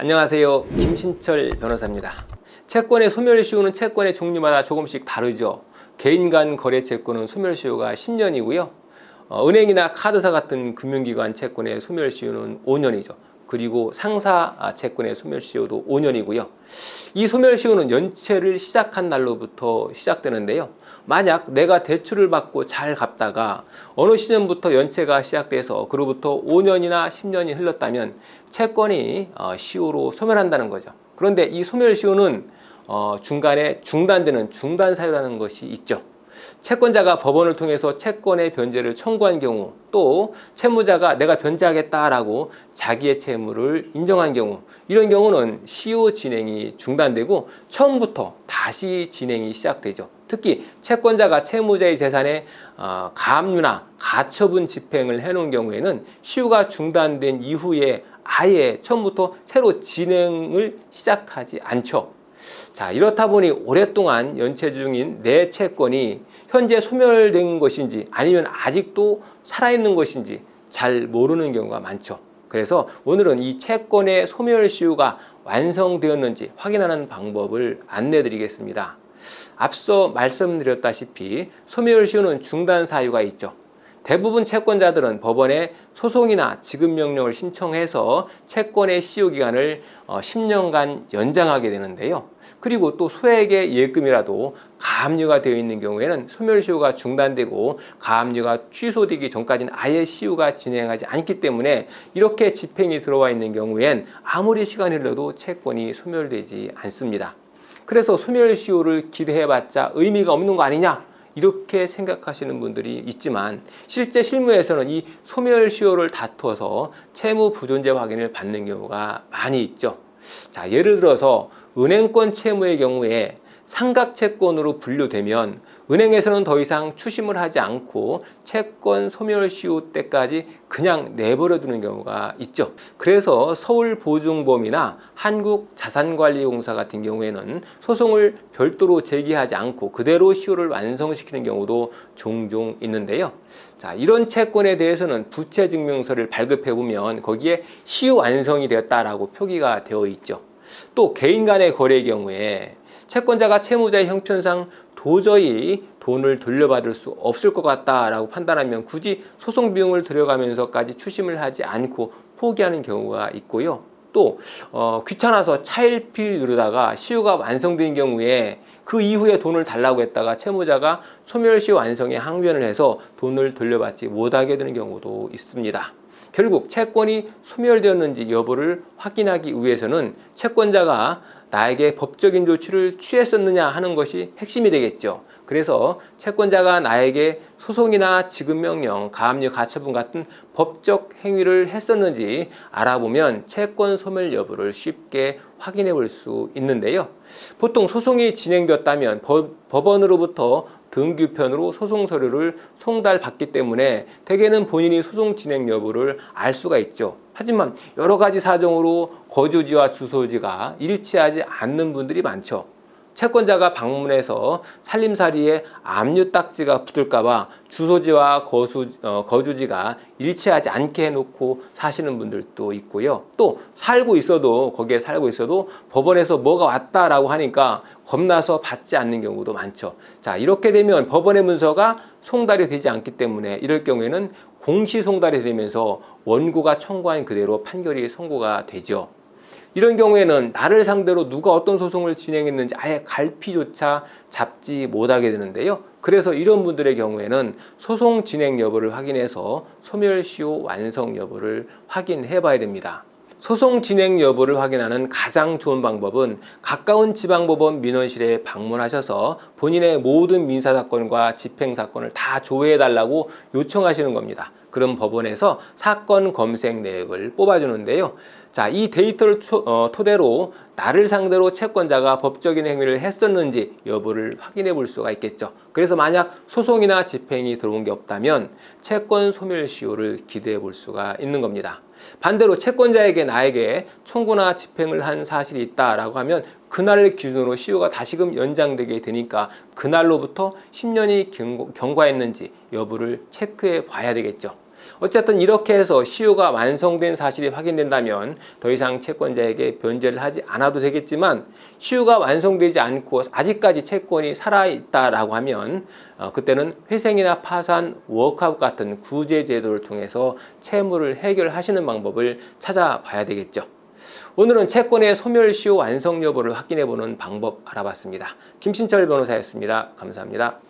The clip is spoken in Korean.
안녕하세요. 김신철 변호사입니다. 채권의 소멸시효는 채권의 종류마다 조금씩 다르죠. 개인 간 거래 채권은 소멸시효가 10년이고요. 어, 은행이나 카드사 같은 금융기관 채권의 소멸시효는 5년이죠. 그리고 상사 아, 채권의 소멸시효도 5년이고요. 이 소멸시효는 연체를 시작한 날로부터 시작되는데요. 만약 내가 대출을 받고 잘 갚다가 어느 시점부터 연체가 시작돼서 그로부터 5년이나 10년이 흘렀다면 채권이 어, 시효로 소멸한다는 거죠. 그런데 이 소멸 시효는 어, 중간에 중단되는 중단 사유라는 것이 있죠. 채권자가 법원을 통해서 채권의 변제를 청구한 경우 또 채무자가 내가 변제하겠다라고 자기의 채무를 인정한 경우 이런 경우는 시효 진행이 중단되고 처음부터 다시 진행이 시작되죠. 특히 채권자가 채무자의 재산에 어, 가압류나 가처분 집행을 해놓은 경우에는 시효가 중단된 이후에 아예 처음부터 새로 진행을 시작하지 않죠. 자, 이렇다 보니 오랫동안 연체 중인 내 채권이 현재 소멸된 것인지 아니면 아직도 살아있는 것인지 잘 모르는 경우가 많죠. 그래서 오늘은 이 채권의 소멸 시효가 완성되었는지 확인하는 방법을 안내 드리겠습니다. 앞서 말씀드렸다시피 소멸 시효는 중단 사유가 있죠. 대부분 채권자들은 법원에 소송이나 지급 명령을 신청해서 채권의 시효 기간을 10년간 연장하게 되는데요. 그리고 또 소액의 예금이라도 가압류가 되어 있는 경우에는 소멸 시효가 중단되고 가압류가 취소되기 전까지는 아예 시효가 진행하지 않기 때문에 이렇게 집행이 들어와 있는 경우엔 아무리 시간이 흘러도 채권이 소멸되지 않습니다. 그래서 소멸 시효를 기대해봤자 의미가 없는 거 아니냐? 이렇게 생각하시는 분들이 있지만 실제 실무에서는 이 소멸시효를 다투어서 채무 부존재 확인을 받는 경우가 많이 있죠. 자, 예를 들어서 은행권 채무의 경우에 삼각채권으로 분류되면 은행에서는 더 이상 추심을 하지 않고 채권 소멸시효 때까지 그냥 내버려 두는 경우가 있죠. 그래서 서울보증범이나 한국자산관리공사 같은 경우에는 소송을 별도로 제기하지 않고 그대로 시효를 완성시키는 경우도 종종 있는데요. 자, 이런 채권에 대해서는 부채증명서를 발급해 보면 거기에 시효 완성이 되었다라고 표기가 되어 있죠. 또 개인 간의 거래의 경우에 채권자가 채무자의 형편상 도저히 돈을 돌려받을 수 없을 것 같다라고 판단하면 굳이 소송 비용을 들여가면서까지 추심을 하지 않고 포기하는 경우가 있고요. 또 어, 귀찮아서 차일피일 누르다가 시효가 완성된 경우에 그 이후에 돈을 달라고 했다가 채무자가 소멸시 완성에 항변을 해서 돈을 돌려받지 못하게 되는 경우도 있습니다. 결국 채권이 소멸되었는지 여부를 확인하기 위해서는 채권자가 나에게 법적인 조치를 취했었느냐 하는 것이 핵심이 되겠죠. 그래서 채권자가 나에게 소송이나 지급명령, 가압류, 가처분 같은 법적 행위를 했었는지 알아보면 채권 소멸 여부를 쉽게 확인해 볼 수 있는데요. 보통 소송이 진행되었다면 법원으로부터 등규편으로 소송 서류를 송달받기 때문에 대개는 본인이 소송 진행 여부를 알 수가 있죠. 하지만 여러 가지 사정으로 거주지와 주소지가 일치하지 않는 분들이 많죠. 채권자가 방문해서 살림살이에 압류 딱지가 붙을까봐 주소지와 거수, 어, 거주지가 일치하지 않게 해놓고 사시는 분들도 있고요. 또 살고 있어도 거기에 살고 있어도 법원에서 뭐가 왔다라고 하니까 겁나서 받지 않는 경우도 많죠. 자 이렇게 되면 법원의 문서가 송달이 되지 않기 때문에 이럴 경우에는 공시 송달이 되면서 원고가 청구한 그대로 판결이 선고가 되죠. 이런 경우에는 나를 상대로 누가 어떤 소송을 진행했는지 아예 갈피조차 잡지 못하게 되는데요. 그래서 이런 분들의 경우에는 소송 진행 여부를 확인해서 소멸시효 완성 여부를 확인해 봐야 됩니다. 소송 진행 여부를 확인하는 가장 좋은 방법은 가까운 지방법원 민원실에 방문하셔서 본인의 모든 민사사건과 집행사건을 다 조회해 달라고 요청하시는 겁니다. 그럼 법원에서 사건 검색 내역을 뽑아주는데요. 자, 이 데이터를 초, 어, 토대로 나를 상대로 채권자가 법적인 행위를 했었는지 여부를 확인해 볼 수가 있겠죠. 그래서 만약 소송이나 집행이 들어온 게 없다면 채권 소멸 시효를 기대해 볼 수가 있는 겁니다. 반대로 채권자에게 나에게 청구나 집행을 한 사실이 있다라고 하면 그날을 기준으로 시효가 다시금 연장되게 되니까 그날로부터 10년이 경과했는지 여부를 체크해 봐야 되겠죠. 어쨌든 이렇게 해서 시효가 완성된 사실이 확인된다면 더 이상 채권자에게 변제를 하지 않아도 되겠지만 시효가 완성되지 않고 아직까지 채권이 살아있다라고 하면 어, 그때는 회생이나 파산, 워크아웃 같은 구제 제도를 통해서 채무를 해결하시는 방법을 찾아봐야 되겠죠. 오늘은 채권의 소멸시효 완성 여부를 확인해 보는 방법 알아봤습니다. 김신철 변호사였습니다. 감사합니다.